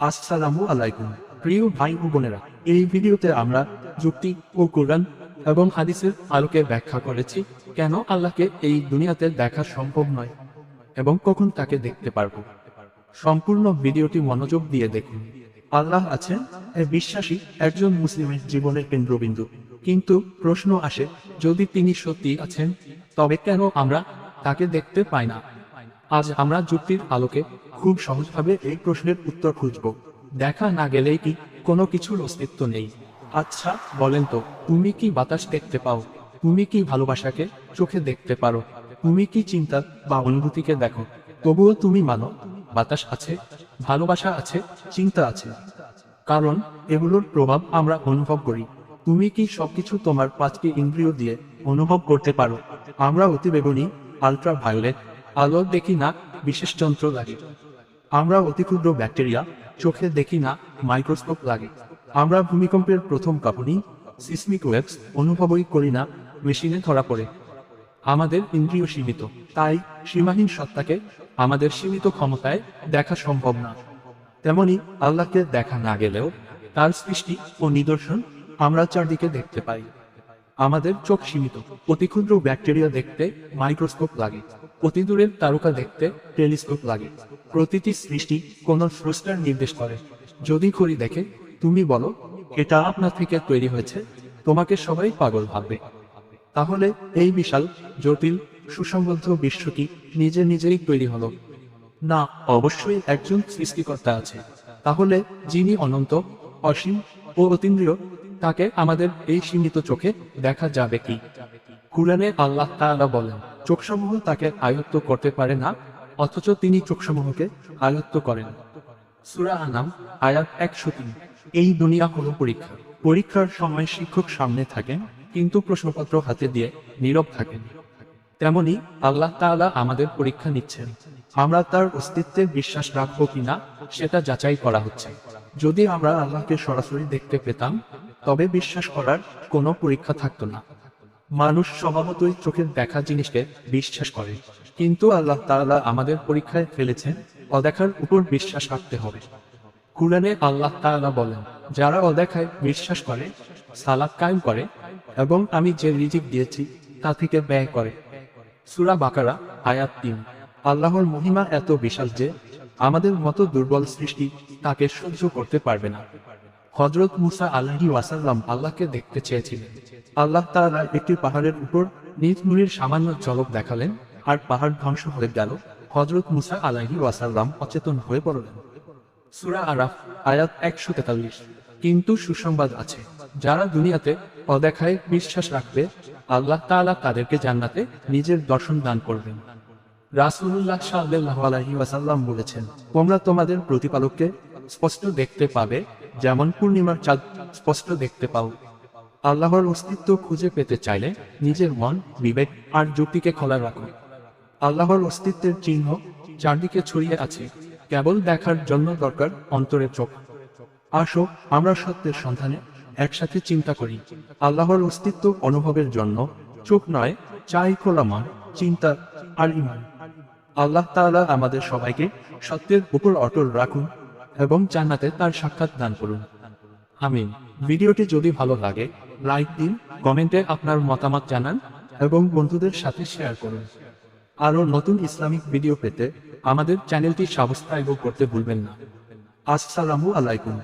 আসসালামু আলাইকুম। প্রিয় ভাই ও বোনেরা, এই ভিডিওতে আমরা যুক্তি ও কোরআন এবং হাদিসের আলোকে ব্যাখ্যা করেছি, কেন আল্লাহকে এই দুনিয়াতে দেখা সম্ভব নয় এবং কখন তাকে দেখতে পারব। সম্পূর্ণ ভিডিওটি মনোযোগ দিয়ে দেখুন। আল্লাহ আছেন বিশ্বাসী একজন মুসলিমের জীবনের কেন্দ্রবিন্দু। কিন্তু প্রশ্ন আসে, যদি তিনি সত্যি আছেন, তবে কেন আমরা তাকে দেখতে পাই না? আজ আমরা যুক্তির আলোকে খুব সহজভাবে এই প্রশ্নের উত্তর খুঁজব। দেখা না গেলেই কি কোনো কিছুর অস্তিত্ব নেই। আচ্ছা বলেন তো, তুমি কি বাতাস দেখতে পাও? তুমি কি ভালোবাসাকে চোখে দেখতে পারো? তুমি কি চিন্তা বা অনুভূতিকে দেখো? তবুও তুমি মানো, বাতাস আছে, ভালোবাসা আছে, চিন্তা আছে। কারণ, এগুলোর প্রভাব আমরা অনুভব করি। তুমি কি সবকিছু তোমার পাঁচটি ইন্দ্রিয় দিয়ে অনুভব করতে পারো? আমরা অতি বেগুনি আলট্রা ভায়োলেট আলো দেখি না, বিশেষ যন্ত্র লাগে। আমরা অতি ক্ষুদ্র ব্যাকটেরিয়া, চোখে দেখি না, মাইক্রোস্কোপ লাগে। আমরা ভূমিকম্পের প্রথম কাঁপুনি, সিসমিক ওয়েবস অনুভবই করি না, মেশিনে ধরা পড়ে। আমাদের ইন্দ্রিয় সীমিত, তাই সীমাহীন সত্তাকে আমাদের সীমিত ক্ষমতায় দেখা সম্ভব না। তেমনি আল্লাহকে দেখা না গেলেও তার সৃষ্টি ও নিদর্শন আমরা চারদিকে দেখতে পাই। আমাদের চোখ সীমিত, অতি ক্ষুদ্র ব্যাকটেরিয়া দেখতে মাইক্রোস্কোপ লাগে। অতি দূরের তারকা দেখতে টেলিস্কোপ লাগে। প্রতিটি সৃষ্টি কোন স্রষ্টার নির্দেশ করে। যদি ঘড়ি দেখে, তুমি বলো, এটা আপনার থেকে তৈরি হয়েছে। তোমাকে সবাই পাগল ভাববে। তাহলে এই বিশাল, জটিল, সুসংবদ্ধ বিশ্বটি নিজে নিজেই তৈরি হলো। না, অবশ্যই একজন সৃষ্টিকর্তা আছে। তাহলে যিনি অনন্ত, অসীম ও অতীন্দ্রিয়, তাকে আমাদের এই সীমিত চোখে দেখা যাবে কি? কুরআনে আল্লাহ তাআলা বলেন চোখসমূহ তাকে আয়ত্ত করতে পারে না, অথচ তিনি চোখসমূহকে আয়ত্ত করেন। সূরা আনাম, আয়াত একশো তিন। এই দুনিয়া হলো পরীক্ষা। পরীক্ষার সময় শিক্ষক সামনে থাকেন, কিন্তু প্রশ্নপত্র হাতে দিয়ে নীরব থাকেন। তেমনি আল্লাহ তাআলা আমাদের পরীক্ষা নিচ্ছেন। আমরা তার অস্তিত্বে বিশ্বাস রাখব কিনা, সেটা যাচাই করা হচ্ছে। যদি আমরা আল্লাহকে সরাসরি দেখতে পেতাম, তবে বিশ্বাস করার কোনো পরীক্ষা থাকতো না। মানুষ স্বভাবতই চোখের দেখা জিনিসকে বিশ্বাস করে। কিন্তু আল্লাহ তাআলা আমাদের পরীক্ষায় ফেলেছেন, অদেখার উপর বিশ্বাস রাখতে হবে। কুরআনে আল্লাহ তাআলা বলেন, যারা অদেখায় বিশ্বাস করে, সালাত কায়েম করে এবং আমি যে রিজিক দিয়েছি, তা থেকে ব্যয় করে। সুরা বাকারা, আয়াত তিন। আল্লাহর মহিমা এত বিশাল যে আমাদের মতো দুর্বল সৃষ্টি তাকে সহ্য করতে পারবে না। হজরত মুসা আল্লাহি ওয়াসাল্লাম আল্লাহকে দেখতে চেয়েছিলেন। আল্লাহ তাআলা একটি পাহাড়ের উপর নিজ নুরির সামান্য ঝলক দেখালেন আর পাহাড় ধ্বংস হয়ে গেল। হজরত মুসা আলাহি ওয়াসাল্লাম অচেতন হয়ে পড়লেন। সুরা আরাফ, আয়াত একশো তেতাল্লিশ। কিন্তু সুসংবাদ আছে, যারা দুনিয়াতে অদেখায় বিশ্বাস রাখবে, আল্লাহ তাআলা তাদেরকে জান্নাতে নিজের দর্শন দান করবেন। রাসূলুল্লাহ সাল্লাল্লাহু আলাইহি ওয়াসাল্লাম বলেছেন, তোমরা তোমাদের প্রতিপালককে স্পষ্ট দেখতে পাবে যেমন পূর্ণিমার চাঁদ স্পষ্ট দেখতে পাও। আল্লাহর অস্তিত্ব খুঁজে পেতে চাইলে নিজের মন, বিবেক আর যুক্তিকে খোলা রাখো। আল্লাহর অস্তিত্বের চিহ্ন চারদিকে ছড়িয়ে আছে। কেবল দেখার জন্য দরকার অন্তরের চোখ। আসো, আমরা সত্যের সন্ধানে একসাথে চিন্তা করি। আল্লাহর অস্তিত্ব অনুভবের জন্য চোখ নয়, চাই খোলা চিন্তা আর ইমান। আল্লাহ তাআলা আমাদের সবাইকে সত্যের উপর অটল রাখুন। এবং জান্নাতে তার সাক্ষাৎ দান করুন। আমিন। ভিডিওটি যদি ভালো লাগে, লাইক দিন, কমেন্টে আপনার মতামত জানান এবং বন্ধুদের সাথে শেয়ার করুন। আরও নতুন ইসলামিক ভিডিও পেতে আমাদের চ্যানেলটি সাবস্ক্রাইব করতে ভুলবেন না। আসসালামু আলাইকুম।